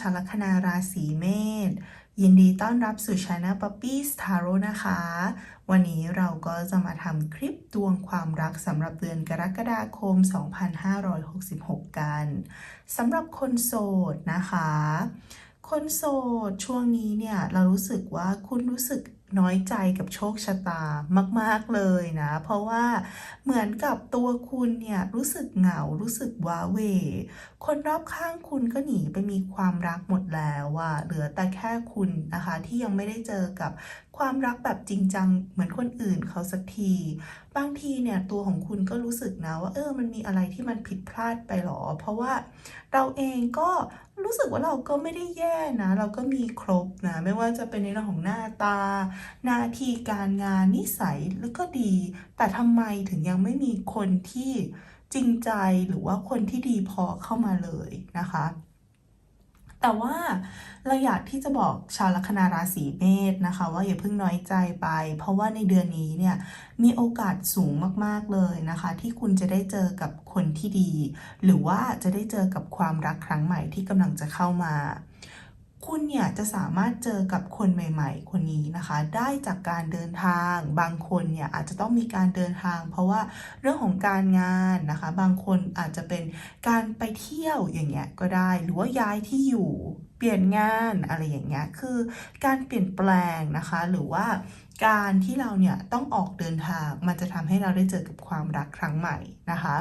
ชาวลัคนาราศีเมษยินดีต้อนรับสู่ช anel Puppy s t a r o นะคะ วันนี้เราก็จะมาทำคลิปดวงความรักสำหรับเดือนกรกฎาคม 2566 กันสำหรับคนโสดนะคะ คนโสดช่วงนี้เนี่ย เรารู้สึกว่าคุณรู้สึก น้อยใจกับโชคชะตามาก ๆ เลยนะ เพราะว่าเหมือนกับตัวคุณเนี่ยรู้สึกเหงา รู้สึกว้าเว คนรอบข้างคุณก็หนีไปมีความรักหมดแล้วอะเหลือแต่แค่คุณนะคะที่ยังไม่ได้เจอกับความรักแบบจริงจังเหมือนคนอื่นเขาสักทีบางทีเนี่ยตัวของคุณก็รู้สึกนะว่าเออมันมีอะไรที่มันผิดพลาดไปหรอ เพราะว่าเราเองก็รู้สึกว่าเราก็ไม่ได้แย่นะ เราก็มีครบนะ ไม่ว่าจะเป็นในเรื่องของหน้าตา หน้าที่การงานนิสัยแล้วก็ดี แต่ทำไมถึงยังไม่มีคนที่จริงใจหรือว่าคนที่ดีพอเข้ามาเลยนะคะ แต่ว่าเราอยากที่จะบอกชาวลัคนาราศีเมษนะคะ ว่าอย่าเพิ่งน้อยใจไป เพราะว่าในเดือนนี้เนี่ยมีโอกาสสูงมากๆเลยนะคะ ที่คุณจะได้เจอกับคนที่ดี หรือว่าจะได้เจอกับความรักครั้งใหม่ที่กำลังจะเข้ามา คุณเนี่ยจะสามารถเจอกับคนใหม่ ๆ คนนี้นะคะ ได้จากการเดินทาง บางคนเนี่ยอาจจะต้องมีการเดินทาง เพราะว่าเรื่องของการงานนะคะ บางคนอาจจะเป็นการไปเที่ยวอย่างเงี้ยก็ได้ หรือว่าย้ายที่อยู่เปลี่ยนงานอะไรอย่างเงี้ย คือการเปลี่ยนแปลงนะคะ หรือว่าการที่เราเนี่ยต้องออกเดินทาง มันจะทำให้เราได้เจอกับความรักครั้งใหม่นะคะ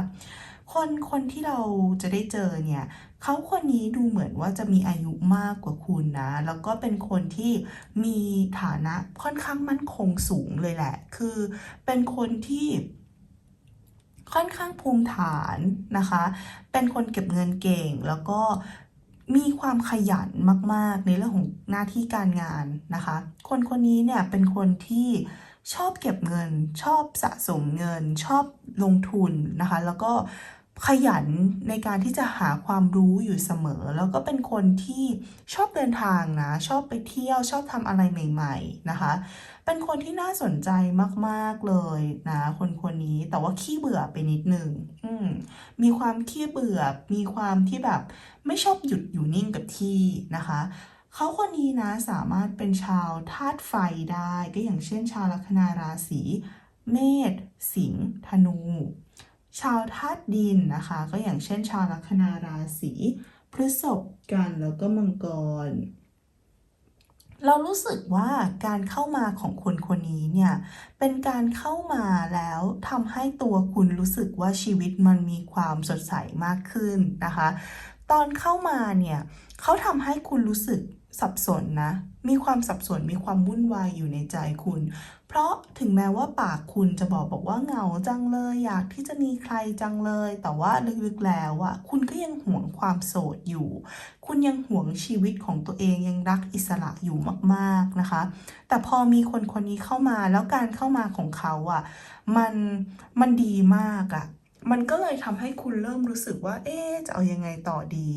คนคนที่เราจะได้เจอเนี่ย เขาคนนี้ดูเหมือนว่าจะมีอายุมากกว่าคุณนะ แล้วก็เป็นคนที่มีฐานะค่อนข้างมั่นคงสูงเลยแหละ คือเป็นคนที่ค่อนข้างภูมิฐานนะคะ เป็นคนเก็บเงินเก่งแล้วก็มีความขยันมาก ๆ ในเรื่องของหน้าที่การงานนะคะ คนคนนี้เนี่ยเป็นคนที่ชอบเก็บเงิน ชอบสะสมเงิน ชอบลงทุนนะคะ แล้วก็ ขยันในการที่จะหาความรู้อยู่เสมอ แล้วก็เป็นคนที่ชอบเดินทางนะ ชอบไปเที่ยวชอบทำอะไรใหม่ ๆนะคะ เป็นคนที่น่าสนใจมากๆเลยนะคนคนนี้แต่ว่าขี้เบื่อไปนิดนึงอืมมีความขี้เบื่อ มีความที่แบบไม่ชอบหยุดอยู่นิ่งกับที่นะคะเขาคนนี้นะสามารถเป็นชาวธาตุไฟได้ ก็อย่างเช่นชาวลัคนาราศีเมษสิงห์ธนู ชาวธาตุดินนะคะ ก็อย่างเช่นชาวลัคนาราศีพฤษภกันแล้วก็มังกร เรารู้สึกว่าการเข้ามาของคนคนนี้เนี่ยเป็นการเข้ามาแล้วทำให้ตัวคุณรู้สึกว่าชีวิตมันมีความสดใสมากขึ้นนะคะ ตอนเข้ามาเนี่ยเขาทำให้คุณรู้สึก สับสนนะ มีความสับสน มีความวุ่นวายอยู่ในใจคุณ เพราะถึงแม้ว่าปากคุณจะบอกบอกว่าเหงาจังเลย อยากที่จะมีใครจังเลย แต่ว่าลึกๆแล้วอะคุณก็ยังหวงความโสดอยู่ คุณยังหวงชีวิตของตัวเองยังรักอิสระอยู่มากๆนะคะ แต่พอมีคนคนนี้เข้ามาแล้วการเข้ามาของเขาอะมันมันดีมากอะ มันก็เลยทำให้คุณเริ่มรู้สึกว่า เอ๊ะจะเอายังไงต่อดี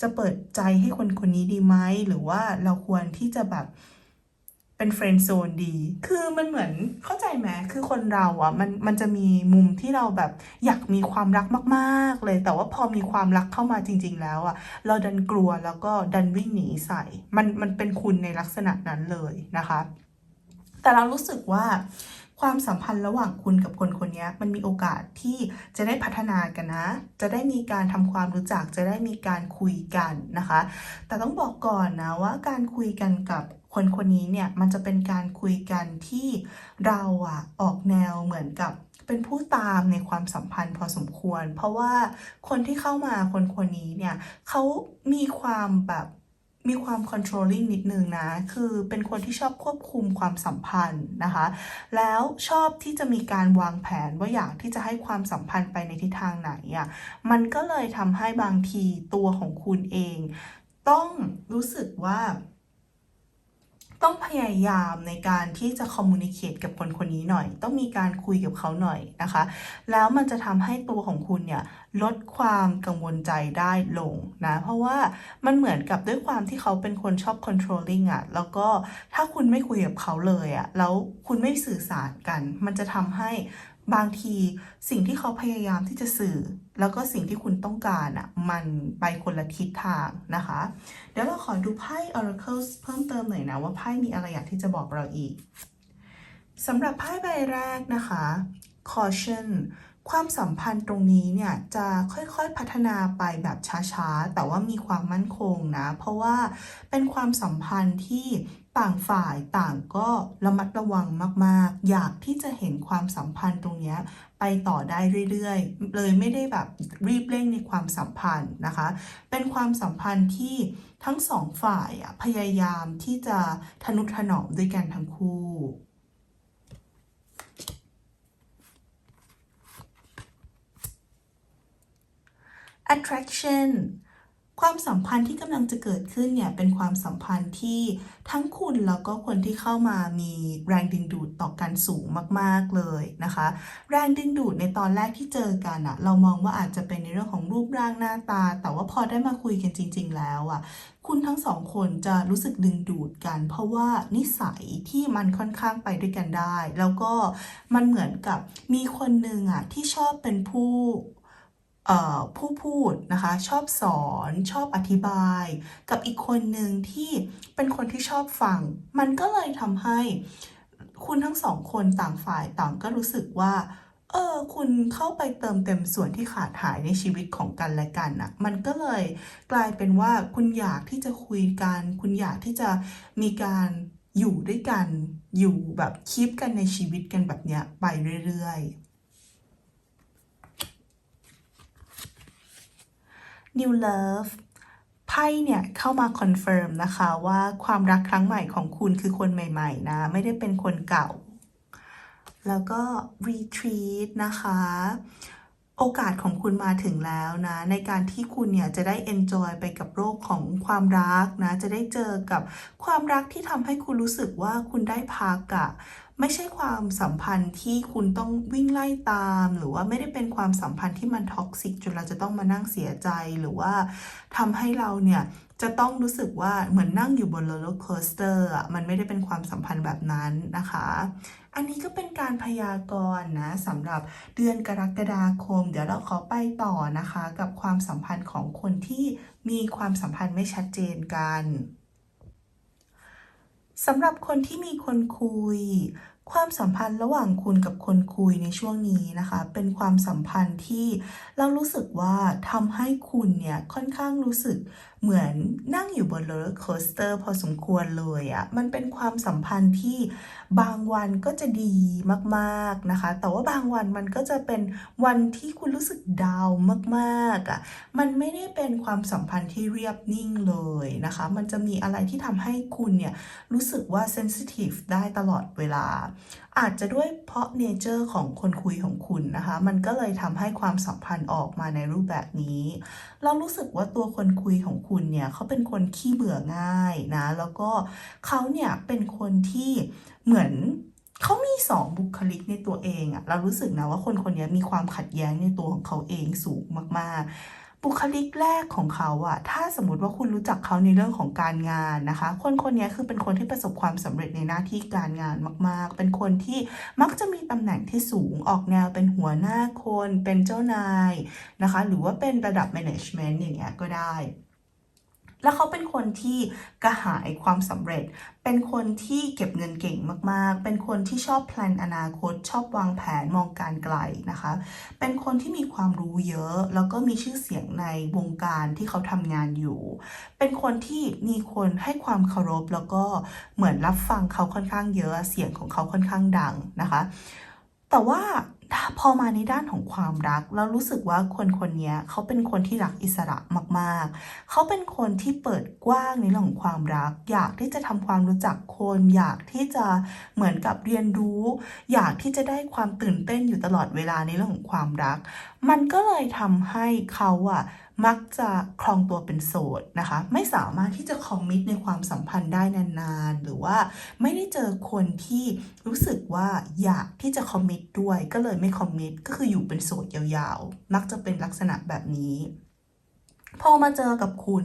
จะเปิดใจให้คนคนนี้ดีไหม หรือว่าเราควรที่จะแบบเป็นเฟรนด์โซนดี คือมันเหมือนเข้าใจไหมคือคนเราอะมันมันจะมีมุมที่เราแบบอยากมีความรักมากๆเลย แต่ว่าพอมีความรักเข้ามาจริง ๆ แล้วอะ เราดันกลัวแล้วก็ดันวิ่งหนีใส่ มันมันเป็นคุณในลักษณะนั้นเลยนะคะ แต่เรารู้สึกว่า ความสัมพันธ์ระหว่างคุณกับคนคนนี้มันมีโอกาสที่จะได้พัฒนากันนะ จะได้มีการทำความรู้จัก จะได้มีการคุยกันนะคะ แต่ต้องบอกก่อนนะว่าการคุยกันกับคนคนนี้เนี่ยมันจะเป็นการคุยกันที่เราอะออกแนวเหมือนกับเป็นผู้ตามในความสัมพันธ์พอสมควร เพราะว่าคนที่เข้ามาคนคนนี้เนี่ยเขามีความแบบ มีความ controlling นิดนึงนะ คือเป็นคนที่ชอบควบคุมความสัมพันธ์นะคะ แล้วชอบที่จะมีการวางแผนว่าอยากที่จะให้ความสัมพันธ์ไปในทิศทางไหนอะ่ะ มันก็เลยทำให้บางทีตัวของคุณเอง ต้องรู้สึกว่า ต้องพยายามในการที่จะคอมมูนิเคตกับคนคนนี้หน่อย ต้องมีการคุยกับเขาหน่อยนะคะ แล้วมันจะทำให้ตัวของคุณเนี่ยลดความกังวลใจได้ลงนะ เพราะว่ามันเหมือนกับด้วยความที่เขาเป็นคนชอบ controlling อะ่ะ แล้วก็ถ้าคุณไม่คุยกับเขาเลยอะ่ะ แล้วคุณไม่สื่อสารกัน มันจะทำให้ บางทีสิ่งที่เขาพยายามที่จะสื่อ แล้วก็สิ่งที่คุณต้องการอะมันไปคนละทิศทางนะคะ เดี๋ยวเราขอดูไพ่ Oracle เพิ่มเติมหน่อยนะ ว่าไพ่มีอะไรอยากที่จะบอกเราอีกสำหรับไพ่ใบแรกนะคะ caution ความสัมพันธ์ตรงนี้เนี่ยจะค่อยๆพัฒนาไปแบบช้าๆ แต่ว่ามีความมั่นคงนะ เพราะว่าเป็นความสัมพันธ์ที่ ต่างฝ่ายต่างก็ระมัดระวังมากๆ อยากที่จะเห็นความสัมพันธ์ตรงนี้ไปต่อได้เรื่อยๆ เลยไม่ได้แบบรีบเร่งในความสัมพันธ์นะคะ เป็นความสัมพันธ์ที่ทั้งสองฝ่ายพยายามที่จะทนุถนอมด้วยกันทั้งคู่ attraction ความสัมพันธ์ที่กำลังจะเกิดขึ้นเนี่ยเป็นความสัมพันธ์ที่ทั้งคุณแล้วก็คนที่เข้ามามีแรงดึงดูดต่อกันสูงมาก ๆเลยนะคะ แรงดึงดูดในตอนแรกที่เจอกันอะเรามองว่าอาจจะเป็นในเรื่องของรูปร่างหน้าตา แต่ว่าพอได้มาคุยกันจริง ๆ แล้วอะคุณทั้งสองคนจะรู้สึกดึงดูดกัน เพราะว่านิสัยที่มันค่อนข้างไปด้วยกันได้ แล้วก็มันเหมือนกับมีคนหนึ่งอะที่ชอบเป็นผู้ ผู้พูดนะคะชอบสอนชอบอธิบาย กับอีกคนหนึ่งที่เป็นคนที่ชอบฟัง มันก็เลยทำให้คุณทั้งสองคนต่างฝ่ายต่างก็รู้สึกว่าเออคุณเข้าไปเติมเต็มส่วนที่ขาดหายในชีวิตของกันและกันนะมันก็เลยกลายเป็นว่าคุณอยากที่จะคุยกัน คุณอยากที่จะมีการอยู่ด้วยกัน อยู่แบบคีปกันในชีวิตกันแบบเนี้ยไปเรื่อยๆ New Love ไพ่เนี่ยเข้ามาคอนเฟิร์มนะคะว่าความรักครั้งใหม่ของคุณคือคนใหม่ ๆ นะ ไม่ได้เป็นคนเก่า แล้วก็ Retreat นะคะ โอกาสของคุณมาถึงแล้วนะ ในการที่คุณเนี่ยจะได้ enjoy ไปกับโลกของความรักนะ จะได้เจอกับความรักที่ทำให้คุณรู้สึกว่าคุณได้พักอะ ไม่ใช่ความสัมพันธ์ที่คุณต้องวิ่งไล่ตาม หรือว่าไม่ได้เป็นความสัมพันธ์ที่มันท็อกซิกจนเราจะต้องมานั่งเสียใจหรือว่าทำให้เราเนี่ยจะต้องรู้สึกว่าเหมือนนั่งอยู่บนโรลเลอร์โคสเตอร์อะมันไม่ได้เป็นความสัมพันธ์แบบนั้นนะคะ อันนี้ก็เป็นการพยากรณ์นะสำหรับเดือนกรกฎาคม เดี๋ยวเราขอไปต่อนะคะ กับความสัมพันธ์ของคนที่มีความสัมพันธ์ไม่ชัดเจนกัน สำหรับคนที่มีคนคุย ความสัมพันธ์ระหว่างคุณกับคนคุยในช่วงนี้นะคะ เป็นความสัมพันธ์ที่เรารู้สึกว่าทำให้คุณเนี่ยค่อนข้างรู้สึกเหมือนนั่งอยู่บนโรลเลอร์โคสเตอร์พอสมควรเลยอะมันเป็นความสัมพันธ์ที่บางวันก็จะดีมากๆนะคะ แต่ว่าบางวันมันก็จะเป็นวันที่คุณรู้สึกดาวมากๆอะ่ะมันไม่ได้เป็นความสัมพันธ์ที่เรียบนิ่งเลยนะคะ มันจะมีอะไรที่ทำให้คุณเนี่ยรู้สึกว่าเซนซิทีฟได้ตลอดเวลา อาจจะด้วยเพราะเนเจอร์ของคนคุยของคุณนะคะ มันก็เลยทำให้ความสัมพันธ์ออกมาในรูปแบบนี้ เรารู้สึกว่าตัวคนคุยของคุณเนี่ยเขาเป็นคนขี้เบื่อง่ายนะ แล้วก็เขาเนี่ยเป็นคนที่เหมือนเขามีสองบุคลิกในตัวเองอะเรารู้สึกนะว่าคนคนนี้มีความขัดแย้งในตัวของเขาเองสูงมากๆ บุคลิกแรกของเขาอะถ้าสมมติว่าคุณรู้จักเขาในเรื่องของการงานนะคะ คนคนนี้คือเป็นคนที่ประสบความสำเร็จในหน้าที่การงานมาก ๆ เป็นคนที่มักจะมีตำแหน่งที่สูงออกแนวเป็นหัวหน้าคน เป็นเจ้านายนะคะ หรือว่าเป็นระดับแมネจเมนต์อย่างเงี้ยก็ได้ แล้วเขาเป็นคนที่กระหายความสำเร็จ เป็นคนที่เก็บเงินเก่งมากๆ เป็นคนที่ชอบแพลนอนาคต ชอบวางแผนมองการไกลนะคะ เป็นคนที่มีความรู้เยอะ แล้วก็มีชื่อเสียงในวงการที่เขาทำงานอยู่ เป็นคนที่มีคนให้ความเคารพ แล้วก็เหมือนรับฟังเขาค่อนข้างเยอะ เสียงของเขาค่อนข้างดังนะคะ แต่ว่า พอมาในด้านของความรักเรารู้สึกว่าคนคนนี้เขาเป็นคนที่รักอิสระมาก ๆ เขาเป็นคนที่เปิดกว้างในเรื่องของความรัก อยากที่จะทำความรู้จักคน อยากที่จะเหมือนกับเรียนรู้ อยากที่จะได้ความตื่นเต้นอยู่ตลอดเวลาในเรื่องของความรัก มันก็เลยทำให้เขาอะ มักจะครองตัวเป็นโสดนะคะ ไม่สามารถที่จะคอมมิตในความสัมพันธ์ได้นานๆ หรือว่าไม่ได้เจอคนที่รู้สึกว่าอยากที่จะคอมมิตด้วย ก็เลยไม่คอมมิตก็คืออยู่เป็นโสดยาวๆ มักจะเป็นลักษณะแบบนี้พอมาเจอกับคุณ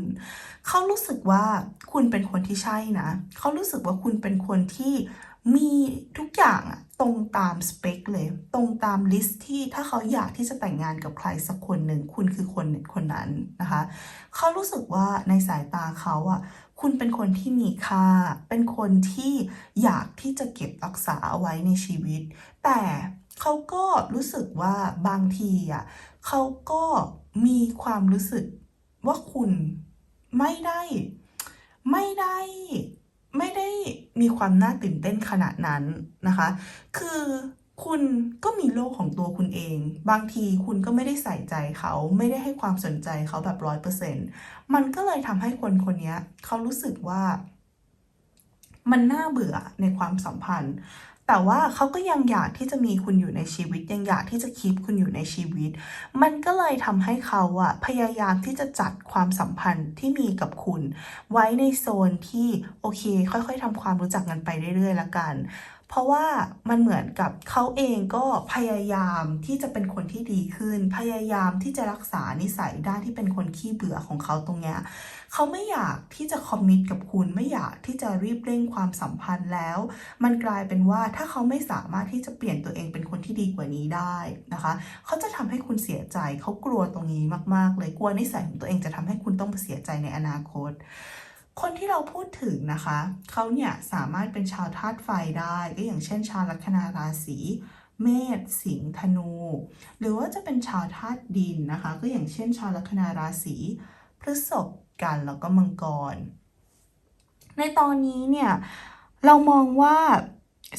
เขารู้สึกว่าคุณเป็นคนที่ใช่นะ เขารู้สึกว่าคุณเป็นคนที่มีทุกอย่างอะ รงตามสเปคเลย ตรงตามลิสต์ที่ถ้าเขาอยากที่จะแต่งงานกับใครสักคนหนึ่ง คุณคือคนคนนั้นนะคะ เขารู้สึกว่าในสายตาเขาอะคุณเป็นคนที่มีค่า เป็นคนที่อยากที่จะเก็บรักษาเอาไว้ในชีวิต แต่เขาก็รู้สึกว่าบางทีอะเขาก็มีความรู้สึกว่าคุณไม่ได้ไม่ได้ ไม่ได้มีความน่าตื่นเต้นขนาดนั้นนะคะ คือคุณก็มีโลกของตัวคุณเอง บางทีคุณก็ไม่ได้ใส่ใจเขา ไม่ได้ให้ความสนใจเขาแบบร้อยเปอร์เซ็นต์มันก็เลยทำให้คนคนนี้เขารู้สึกว่า มันน่าเบื่อในความสัมพันธ์ แต่ว่าเขาก็ยังอยากที่จะมีคุณอยู่ในชีวิต ยังอยากที่จะคีบคุณอยู่ในชีวิต มันก็เลยทำให้เขาอะพยายามที่จะจัดความสัมพันธ์ที่มีกับคุณ ไว้ในโซนที่โอเค ค่อย ๆทำความรู้จักกันไปเรื่อยๆละกัน เพราะว่ามันเหมือนกับเขาเองก็พยายามที่จะเป็นคนที่ดีขึ้น พยายามที่จะรักษานิสัยด้านที่เป็นคนขี้เบื่อของเขาตรงเนี้ยเขาไม่อยากที่จะคอมมิตกับคุณไม่อยากที่จะรีบเร่งความสัมพันธ์แล้ว มันกลายเป็นว่าถ้าเขาไม่สามารถที่จะเปลี่ยนตัวเองเป็นคนที่ดีกว่านี้ได้นะคะ เขาจะทำให้คุณเสียใจเขากลัวตรงนี้มาก ๆ เลยกลัวนิสัยของตัวเองจะทำให้คุณต้องเสียใจในอนาคต คนที่เราพูดถึงนะคะ เขาเนี่ยสามารถเป็นชาวธาตุไฟได้ ก็อย่างเช่น ชาวลัคนาราศีเมษสิงห์ธนู หรือว่าจะเป็นชาวธาตุดินนะคะ ก็อย่างเช่น ชาวลัคนาราศีพฤษภกันแล้วก็มังกร ในตอนนี้เนี่ยเรามองว่า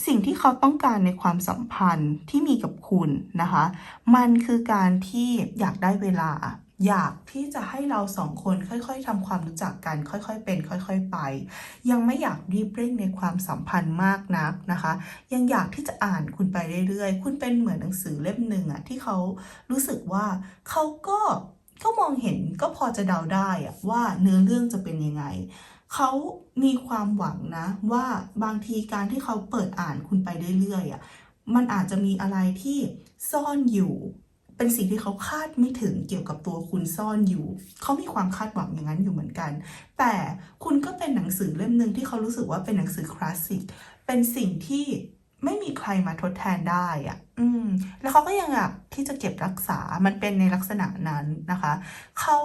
สิ่งที่เขาต้องการในความสัมพันธ์ที่มีกับคุณนะคะ มันคือการที่อยากได้เวลา อยากที่จะให้เราสองคนค่อยๆทำความรู้จักกัน ค่อยๆเป็น ค่อยๆไป ยังไม่อยากรีบเร่งในความสัมพันธ์มากนักนะคะ ยังอยากที่จะอ่านคุณไปเรื่อยๆ คุณเป็นเหมือนหนังสือเล่มหนึ่งอะที่เขารู้สึกว่าเขาก็ก็มองเห็นก็พอจะเดาได้อะว่าเนื้อเรื่องจะเป็นยังไงเขามีความหวังนะ ว่าบางทีการที่เขาเปิดอ่านคุณไปเรื่อยๆอะมันอาจจะมีอะไรที่ซ่อนอยู่ เป็นสิ่งที่เขาคาดไม่ถึงเกี่ยวกับตัวคุณซ่อนอยู่ เขามีความคาดหวังอย่างนั้นอยู่เหมือนกัน แต่คุณก็เป็นหนังสือเล่มหนึ่งที่เขารู้สึกว่าเป็นหนังสือคลาสสิก เป็นสิ่งที่ไม่มีใครมาทดแทนได้อะ อืม แล้วเขาก็ยังอยากที่จะเก็บรักษา มันเป็นในลักษณะนั้นนะคะ เขา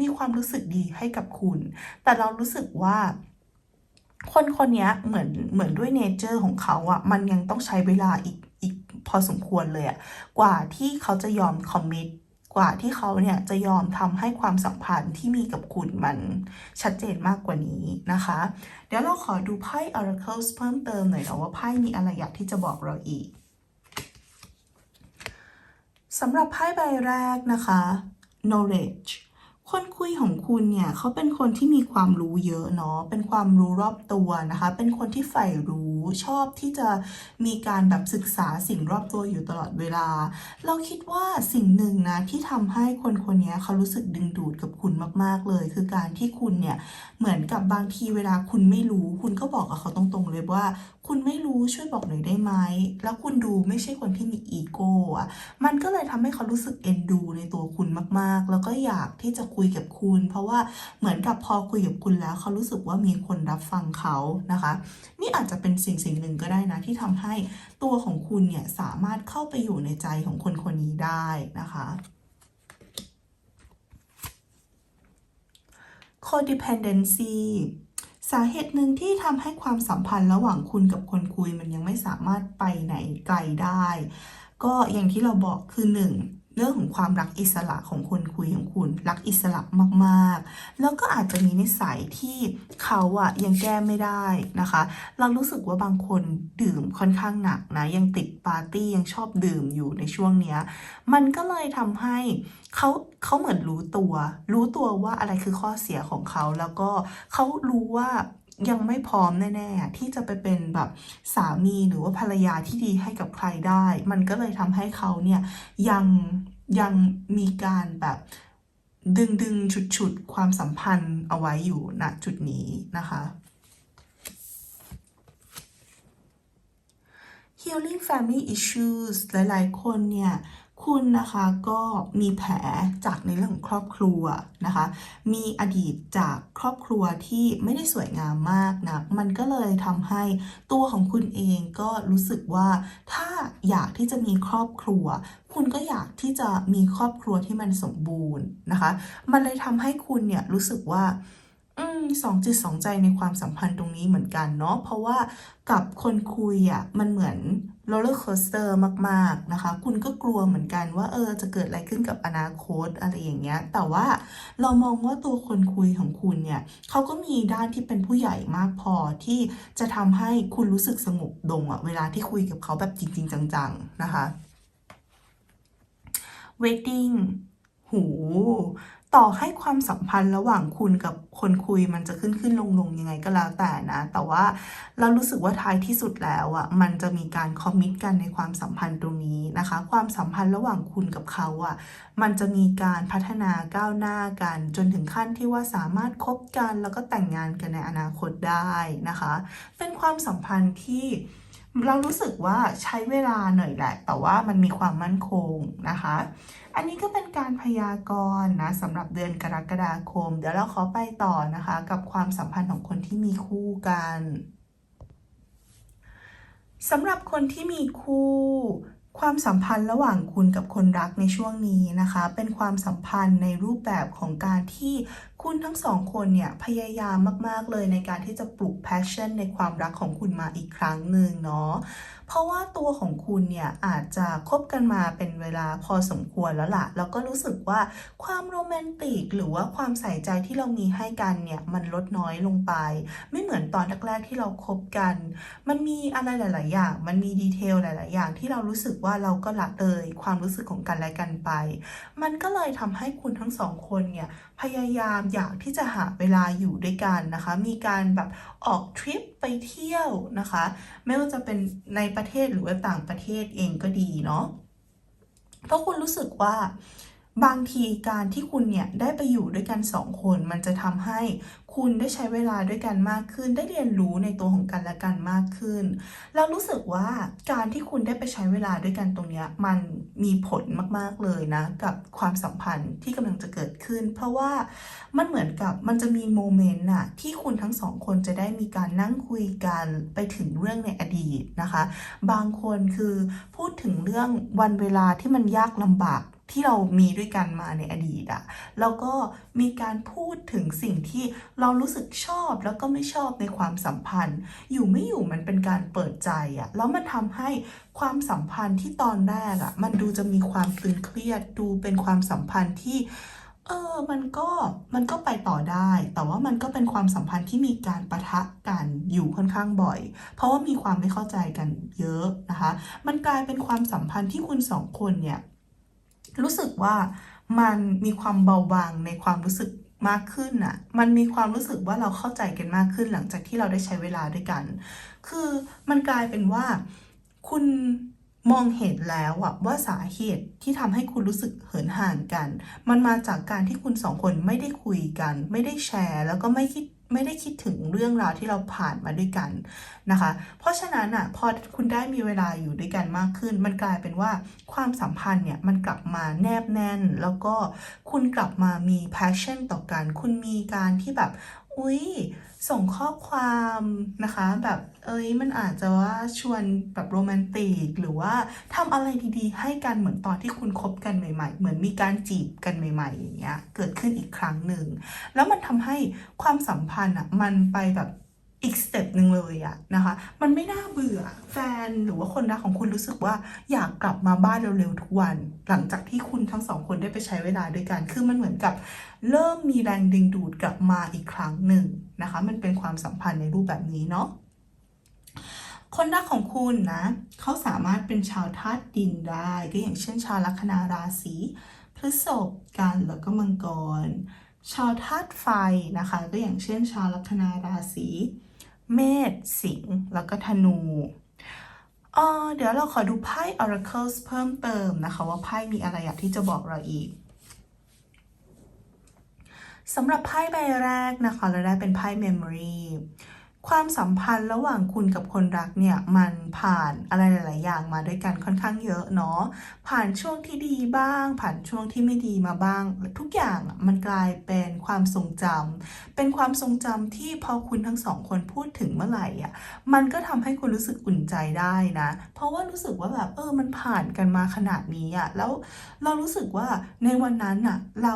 มีความรู้สึกดีให้กับคุณ แต่เรารู้สึกว่าคนคนนี้เหมือนเหมือนด้วยเนเจอร์ของเขาอะมันยังต้องใช้เวลาอีก พอสมควรเลยอะกว่าที่เขาจะยอมคอมมิตกว่าที่เขาเนี่ยจะยอมทำให้ความสัมพันธ์ที่มีกับคุณมันชัดเจนมากกว่านี้นะคะ เดี๋ยวเราขอดูไพ่ Oracles เพิ่มเติมหน่อยนะว่าไพ่มีอะไรอยากที่จะบอกเราอีกสำหรับไพ่ใบแรกนะคะ knowledge คนคุยของคุณเนี่ยเขาเป็นคนที่มีความรู้เยอะเนาะ เป็นความรู้รอบตัวนะคะ เป็นคนที่ใฝ่รู้ ชอบที่จะมีการแบบศึกษาสิ่งรอบตัวอยู่ตลอดเวลา เราคิดว่าสิ่งหนึ่งนะที่ทำให้คนคนนี้เขารู้สึกดึงดูดกับคุณมาก ๆเลย คือการที่คุณเนี่ยเหมือนกับบางทีเวลาคุณไม่รู้ คุณก็บอกกับเขาตรงๆเลยว่าคุณไม่รู้ช่วยบอกหน่อยได้ไหม แล้วคุณดูไม่ใช่คนที่มีอีโก้อะมันก็เลยทำให้เขารู้สึกเอ็นดูในตัวคุณมากๆ แล้วก็อยากที่จะคุยกับคุณ เพราะว่าเหมือนกับพอคุยกับคุณแล้วเขารู้สึกว่ามีคนรับฟังเขานะคะ นี่อาจจะเป็นสิ่งสิ่งหนึ่งก็ได้นะที่ทำให้ตัวของคุณเนี่ยสามารถเข้าไปอยู่ในใจของคนคนนี้ได้นะคะ codependency สาเหตุหนึ่งที่ทำให้ความสัมพันธ์ระหว่างคุณกับคนคุยมันยังไม่สามารถไปไหนไกลได้ ก็อย่างที่เราบอกคือหนึ่ง เรื่องของความรักอิสระของคนคุยของคุณรักอิสระมากๆ แล้วก็อาจจะมีนิสัยที่เขาอะยังแก้ไม่ได้นะคะ เรารู้สึกว่าบางคนดื่มค่อนข้างหนักนะยังติดปาร์ตี้ยังชอบดื่มอยู่ในช่วงเนี้ยมันก็เลยทำให้เขาเขาเหมือนรู้ตัว รู้ตัวว่าอะไรคือข้อเสียของเขาแล้วก็เขารู้ว่า ยังไม่พร้อมแน่ๆที่จะไปเป็นแบบสามีหรือว่าภรรยาที่ดีให้กับใครได้ มันก็เลยทำให้เขาเนี่ยยังยังมีการแบบดึงดึงฉุดฉุดความสัมพันธ์เอาไว้อยู่ณจุดนี้นะคะ Healing Family Issues หลาย ๆ คนเนี่ย คุณนะคะก็มีแผลจากในเรื่องของครอบครัวนะคะ มีอดีตจากครอบครัวที่ไม่ได้สวยงามมากนะมันก็เลยทำให้ตัวของคุณเองก็รู้สึกว่าถ้าอยากที่จะมีครอบครัว คุณก็อยากที่จะมีครอบครัวที่มันสมบูรณ์นะคะ มันเลยทำให้คุณเนี่ยรู้สึกว่า สองจิตสองใจในความสัมพันธ์ตรงนี้เหมือนกันเนาะเพราะว่ากับคนคุยอะมันเหมือนโรลเลอร์โคสเตอร์มากๆนะคะ คุณก็กลัวเหมือนกันว่าเออจะเกิดอะไรขึ้นกับอนาคตอะไรอย่างเงี้ย แต่ว่าเรามองว่าตัวคนคุยของคุณเนี่ยเขาก็มีด้านที่เป็นผู้ใหญ่มากพอที่จะทำให้คุณรู้สึกสงบดงอะเวลาที่คุยกับเขาแบบจริง ๆ จัง ๆ นะคะ wedding หู ต่อให้ความสัมพันธ์ระหว่างคุณกับคนคุยมันจะขึ้นขึ้นลงลงยังไงก็แล้วแต่นะ แต่ว่าเรารู้สึกว่าท้ายที่สุดแล้วอะมันจะมีการคอมมิตกันในความสัมพันธ์ตรงนี้นะคะ ความสัมพันธ์ระหว่างคุณกับเขาอะมันจะมีการพัฒนาก้าวหน้ากัน จนถึงขั้นที่ว่าสามารถคบกันแล้วก็แต่งงานกันในอนาคตได้นะคะ เป็นความสัมพันธ์ที่เรารู้สึกว่าใช้เวลาหน่อยแหละ แต่ว่ามันมีความมั่นคงนะคะ อันนี้ก็เป็นการพยากรณ์นะสำหรับเดือนกรกฎาคม เดี๋ยวเราขอไปต่อนะคะ กับความสัมพันธ์ของคนที่มีคู่กันสำหรับคนที่มีคู่ ความสัมพันธ์ระหว่างคุณกับคนรักในช่วงนี้นะคะ เป็นความสัมพันธ์ในรูปแบบของการที่คุณทั้งสองคนเนี่ยพยายามมาก ๆ เลยในการที่จะปลุก passion ในความรักของคุณมาอีกครั้งหนึ่งเนาะเพราะว่าตัวของคุณเนี่ยอาจจะคบกันมาเป็นเวลาพอสมควรแล้วล่ะ แล้วก็รู้สึกว่าความโรแมนติก หรือว่าความใส่ใจที่เรามีให้กันเนี่ยมันลดน้อยลงไป ไม่เหมือนตอนแรกๆที่เราคบกัน มันมีอะไรหลาย ๆ อย่าง มันมีดีเทลหลาย ๆ อย่างที่เรารู้สึกว่าเราก็ละเลยความรู้สึกของกันและกันไป มันก็เลยทำให้คุณทั้งสองคนเนี่ยพยายามอยากที่จะหาเวลาอยู่ด้วยกันนะคะ มีการแบบออกทริป ไปเที่ยวนะคะ ไม่ว่าจะเป็นในประเทศหรือว่าต่างประเทศเองก็ดีเนาะเพราะคุณรู้สึกว่าบางทีการที่คุณเนี่ยได้ไปอยู่ด้วยกันสองคน มันจะทำให้ คุณได้ใช้เวลาด้วยกันมากขึ้น ได้เรียนรู้ในตัวของกันและกันมากขึ้น เรารู้สึกว่าการที่คุณได้ไปใช้เวลาด้วยกันตรงนี้มันมีผลมากๆเลยนะ กับความสัมพันธ์ที่กำลังจะเกิดขึ้น เพราะว่ามันเหมือนกับมันจะมีโมเมนต์น่ะที่คุณทั้งสองคนจะได้มีการนั่งคุยกันไปถึงเรื่องในอดีตนะคะ บางคนคือพูดถึงเรื่องวันเวลาที่มันยากลำบาก ที่เรามีด้วยกันมาในอดีตอะแล้วก็มีการพูดถึงสิ่งที่เรารู้สึกชอบแล้วก็ไม่ชอบในความสัมพันธ์ อยู่ไม่อยู่มันเป็นการเปิดใจอะแล้วมันทำให้ความสัมพันธ์ที่ตอนแรกอะมันดูจะมีความตึงเครียดดูเป็นความสัมพันธ์ที่เออ มันก็ มันก็ไปต่อได้ แต่ว่ามันก็เป็นความสัมพันธ์ที่มีการปะทะกันอยู่ค่อนข้างบ่อย เพราะว่ามีความไม่เข้าใจกันเยอะนะคะ มันกลายเป็นความสัมพันธ์ที่คุณสองคนเนี่ย รู้สึกว่ามันมีความเบาบางในความรู้สึกมากขึ้นน่ะมันมีความรู้สึกว่าเราเข้าใจกันมากขึ้นหลังจากที่เราได้ใช้เวลาด้วยกัน คือมันกลายเป็นว่าคุณมองเห็นแล้วอะว่าสาเหตุที่ทำให้คุณรู้สึกเหินห่างกัน มันมาจากการที่คุณสองคนไม่ได้คุยกัน ไม่ได้แชร์ แล้วก็ไม่คิด ไม่ได้คิดถึงเรื่องราวที่เราผ่านมาด้วยกันนะคะ เพราะฉะนั้นอะพอคุณได้มีเวลาอยู่ด้วยกันมากขึ้น มันกลายเป็นว่าความสัมพันธ์เนี่ยมันกลับมาแนบแน่น แล้วก็คุณกลับมามี passion ต่อกัน คุณมีการที่แบบ อุ๊ย ส่งข้อความนะคะแบบเอ้ยมันอาจจะว่าชวนแบบโรแมนติก หรือว่าทำอะไรดีๆ ให้กันเหมือนตอนที่คุณคบกันใหม่ ๆ เหมือนมีการจีบกันใหม่ ๆ อย่างเงี้ยเกิดขึ้นอีกครั้งหนึ่ง แล้วมันทำให้ความสัมพันธ์อะมันไปแบบ อีกสเต็ปหนึ่งเลยอะนะคะ มันไม่น่าเบื่อแฟนหรือว่าคนรักของคุณรู้สึกว่าอยากกลับมาบ้านเร็วๆทุกวัน หลังจากที่คุณทั้งสองคนได้ไปใช้เวลาด้วยกัน คือมันเหมือนกับ เริ่มมีแรงดึงดูดกลับมาอีกครั้งหนึ่งนะคะ มันเป็นความสัมพันธ์ในรูปแบบนี้เนาะคนรักของคุณนะเขาสามารถเป็นชาวธาตุดินได้ ก็อย่างเช่น ชาวลัคนาราศีพฤษภกันแล้วก็มังกร ชาวธาตุไฟนะคะ ก็อย่างเช่น ชาวลัคนาราศี เมษสิงห์แล้วก็ธนูเออเดี๋ยวเราขอดูไพ่ Oracles เพิ่มเติมนะคะ ว่าไพ่มีอะไรอยากที่จะบอกเราอีกสำหรับไพ่ใบแรกนะคะ เราได้เป็นไพ่ Memory ความสัมพันธ์ระหว่างคุณกับคนรักเนี่ยมันผ่านอะไรหลาย ๆ อย่างมาด้วยกันค่อนข้างเยอะเนาะผ่านช่วงที่ดีบ้าง ผ่านช่วงที่ไม่ดีมาบ้าง ทุกอย่างมันกลายเป็นความทรงจำเป็นความทรงจำที่พอคุณทั้งสองคนพูดถึงเมื่อไหร่อะมันก็ทำให้คุณรู้สึกอุ่นใจได้นะ เพราะว่ารู้สึกว่าแบบเออมันผ่านกันมาขนาดนี้อะแล้วเรารู้สึกว่าในวันนั้นอะเรา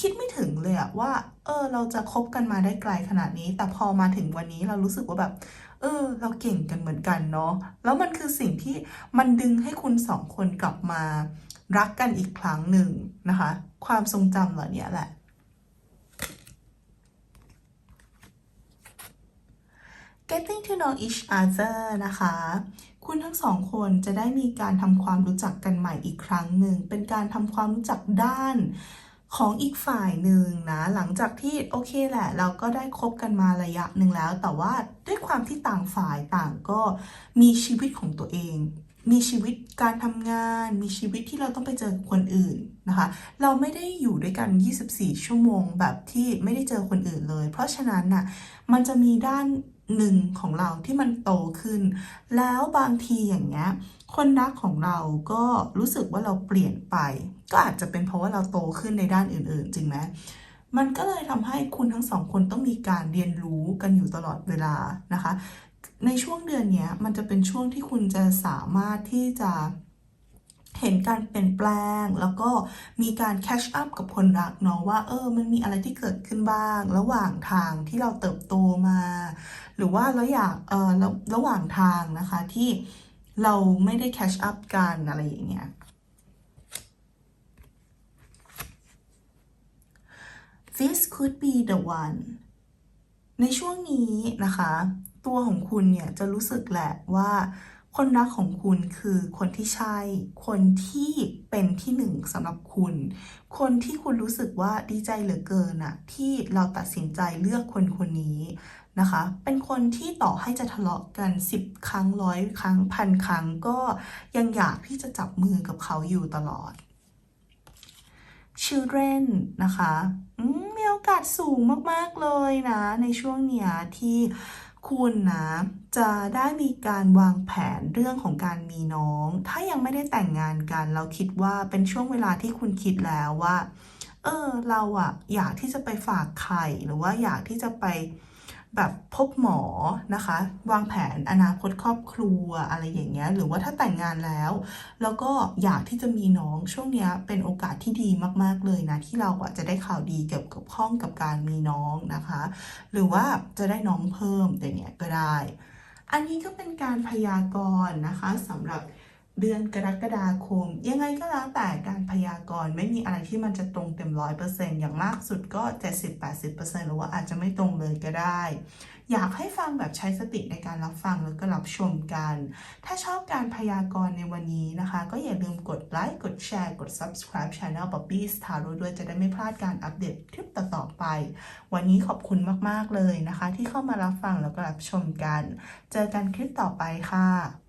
คิดไม่ถึงเลยอะว่า เออ เราจะคบกันมาได้ไกลขนาดนี้ แต่พอมาถึงวันนี้เรารู้สึกว่าแบบ เออ เราเก่งกันเหมือนกันเนาะแล้วมันคือสิ่งที่มันดึงให้คุณสองคนกลับมารักกันอีกครั้งหนึ่งนะคะ ความทรงจำเหล่านี้แหละ getting to know each other นะคะ คุณทั้งสองคนจะได้มีการทำความรู้จักกันใหม่อีกครั้งหนึ่ง เป็นการทำความรู้จักด้าน ของอีกฝ่ายหนึ่งนะ หลังจากที่โอเคแหละ เราก็ได้คบกันมาระยะหนึ่งแล้ว แต่ว่าด้วยความที่ต่างฝ่ายต่างก็มีชีวิตของตัวเอง มีชีวิตการทำงาน มีชีวิตที่เราต้องไปเจอคนอื่นนะคะ เราไม่ได้อยู่ด้วยกัน 24 ชั่วโมงแบบที่ไม่ได้เจอคนอื่นเลย เพราะฉะนั้นน่ะมันจะมีด้านหนึ่งของเราที่มันโตขึ้น แล้วบางทีอย่างเงี้ย คนรักของเราก็รู้สึกว่าเราเปลี่ยนไป ก็อาจจะเป็นเพราะว่าเราโตขึ้นในด้านอื่น ๆ จริงไหมมันก็เลยทำให้คุณทั้งสองคนต้องมีการเรียนรู้กันอยู่ตลอดเวลานะคะ ในช่วงเดือนนี้มันจะเป็นช่วงที่คุณจะสามารถที่จะเห็นการเปลี่ยนแปลง แล้วก็มีการแคชอัพกับคนรักเนาะว่าเออมันมีอะไรที่เกิดขึ้นบ้าง ระหว่างทางที่เราเติบโตมา หรือว่าเระหว่างเออระหว่างทางนะคะที่ เราไม่ได้แคชอัพกันอะไรอย่างเงี้ย this could be the one ในช่วงนี้นะคะ ตัวของคุณเนี่ยจะรู้สึกแหละว่าคนรักของคุณคือคนที่ใช่ คนที่เป็นที่หนึ่งสำหรับคุณ คนที่คุณรู้สึกว่าดีใจเหลือเกินอะที่เราตัดสินใจเลือกคนคนนี้ นะคะ เป็นคนที่ต่อให้จะทะเลาะกัน 10 ครั้งร้อยครั้งพันครั้งก็ยังอยากที่จะจับมือกับเขาอยู่ตลอด children นะคะมมีโอกาสสูงมาก ๆ เลยนะ ในช่วงเนี้ยที่คุณนะจะได้มีการวางแผนเรื่องของการมีน้อง ถ้ายังไม่ได้แต่งงานกัน เราคิดว่าเป็นช่วงเวลาที่คุณคิดแล้วว่า เออ เราอะอยากที่จะไปฝากไข่หรือว่าอยากที่จะไป แบบพบหมอนะคะ วางแผนอนาคตครอบครัวอะไรอย่างเงี้ยหรือว่าถ้าแต่งงานแล้ว แล้วก็อยากที่จะมีน้องช่วงเนี้ยเป็นโอกาสที่ดีมาก ๆเลยนะ ที่เราอะจะได้ข่าวดีเกี่ยวกับข้องกับการมีน้องนะคะ หรือว่าจะได้น้องเพิ่มแต่เนี้ยก็ได้ อันนี้ก็เป็นการพยากรณ์นะคะสำหรับ เดือนกรกฎาคม ยังไงก็แล้วแต่การพยากรณ์ไม่มีอะไรที่มันจะตรงเต็มร้อยเปอร์เซ็นต์อย่างมากสุดก็ 70-80%หรือว่าอาจจะไม่ตรงเลยก็ได้ อยากให้ฟังแบบใช้สติในการรับฟังแล้วก็รับชมกัน ถ้าชอบการพยากรณ์ในวันนี้นะคะ ก็อย่าลืมกดไลค์กดแชร์กด subscribe channel Poppy Tarot ด้วยจะได้ไม่พลาดการอัปเดตคลิปต่อๆไป วันนี้ขอบคุณมากๆเลยนะคะ ที่เข้ามารับฟังแล้วก็รับชมกัน เจอกันคลิปต่อไปค่ะ